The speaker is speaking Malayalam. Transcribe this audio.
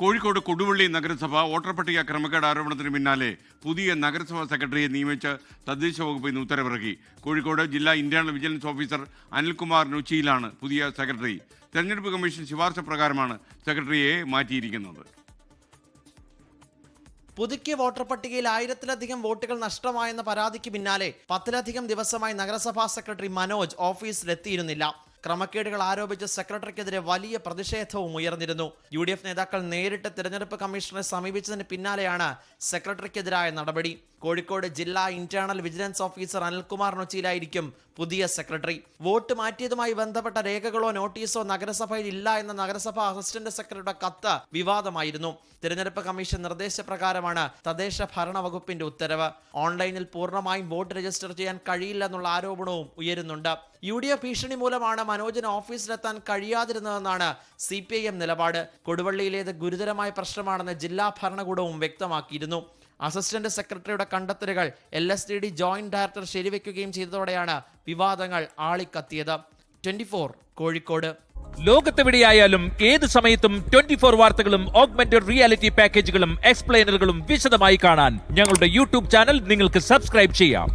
കോഴിക്കോട് കൊടുവള്ളി നഗരസഭ വോട്ടർ പട്ടിക ക്രമക്കേട് ആരോപണത്തിന് പിന്നാലെ പുതിയ നഗരസഭാ സെക്രട്ടറിയെ നിയമിച്ച് തദ്ദേശ വകുപ്പ് ഇന്ന് ഉത്തരവിറക്കി. കോഴിക്കോട് ജില്ലാ ഇന്റേണൽ വിജിലൻസ് ഓഫീസർ അനിൽകുമാർ നുച്ചിയിലാണ് പുതിയ സെക്രട്ടറി. തെരഞ്ഞെടുപ്പ് കമ്മീഷൻ ശുപാർശ പ്രകാരമാണ് സെക്രട്ടറിയെ മാറ്റിയിരിക്കുന്നത്. പുതുക്കിയ വോട്ടർ പട്ടികയിൽ ആയിരത്തിലധികം വോട്ടുകൾ നഷ്ടമായെന്ന പരാതിക്ക് പിന്നാലെ പത്തിലധികം ദിവസമായി നഗരസഭാ സെക്രട്ടറി മനോജ് ഓഫീസിലെത്തിയിരുന്നില്ല. ക്രമക്കേടുകൾ ആരോപിച്ച സെക്രട്ടറിക്കെതിരെ വലിയ പ്രതിഷേധവും ഉയർന്നിരുന്നു. യു ഡി എഫ് നേതാക്കൾ നേരിട്ട് തിരഞ്ഞെടുപ്പ് കമ്മീഷണറെ സമീപിച്ചതിന് പിന്നാലെയാണ് സെക്രട്ടറിക്കെതിരായ നടപടി. കോഴിക്കോട് ജില്ലാ ഇന്റേണൽ വിജിലൻസ് ഓഫീസർ അനിൽകുമാർ നൊച്ചിയിലായിരിക്കും പുതിയ സെക്രട്ടറി. വോട്ട് മാറ്റിയതുമായി ബന്ധപ്പെട്ട രേഖകളോ നോട്ടീസോ നഗരസഭയിൽ ഇല്ല എന്ന നഗരസഭാ അസിസ്റ്റന്റ് സെക്രട്ടറിയുടെ കത്ത് വിവാദമായിരുന്നു. തിരഞ്ഞെടുപ്പ് കമ്മീഷൻ നിർദ്ദേശപ്രകാരമാണ് തദ്ദേശ ഭരണ വകുപ്പിന്റെ ഉത്തരവ്. ഓൺലൈനിൽ പൂർണമായും വോട്ട് രജിസ്റ്റർ ചെയ്യാൻ കഴിയില്ലെന്നുള്ള ആരോപണവും ഉയരുന്നുണ്ട്. യു ഡി എഫ് ഭീഷണി മൂലമാണ് മനോജിന് ഓഫീസിലെത്താൻ കഴിയാതിരുന്നതെന്നാണ് സി പി ഐ എം നിലപാട്. കൊടുവള്ളിയിലേത് ഗുരുതരമായ പ്രശ്നമാണെന്ന് ജില്ലാ ഭരണകൂടവും വ്യക്തമാക്കിയിരുന്നു. അസിസ്റ്റന്റ് സെക്രട്ടറിയുടെ കണ്ടെത്തലുകൾ L S G D joint director ശരിവെക്കുകയും ചെയ്തതോടെയാണ് വിവാദങ്ങൾ ആളിക്കത്തിയത്. ട്വന്റി കോഴിക്കോട്. ലോകത്തെവിടെയായാലും ഏത് സമയത്തും ട്വന്റി ഫോർ വാർത്തകളും ഓഗ്മെന്റഡ് റിയാലിറ്റി പാക്കേജുകളും എക്സ്പ്ലെയിനറുകളും വിശദമായി കാണാൻ ഞങ്ങളുടെ യൂട്യൂബ് ചാനൽ നിങ്ങൾക്ക് സബ്സ്ക്രൈബ് ചെയ്യാം.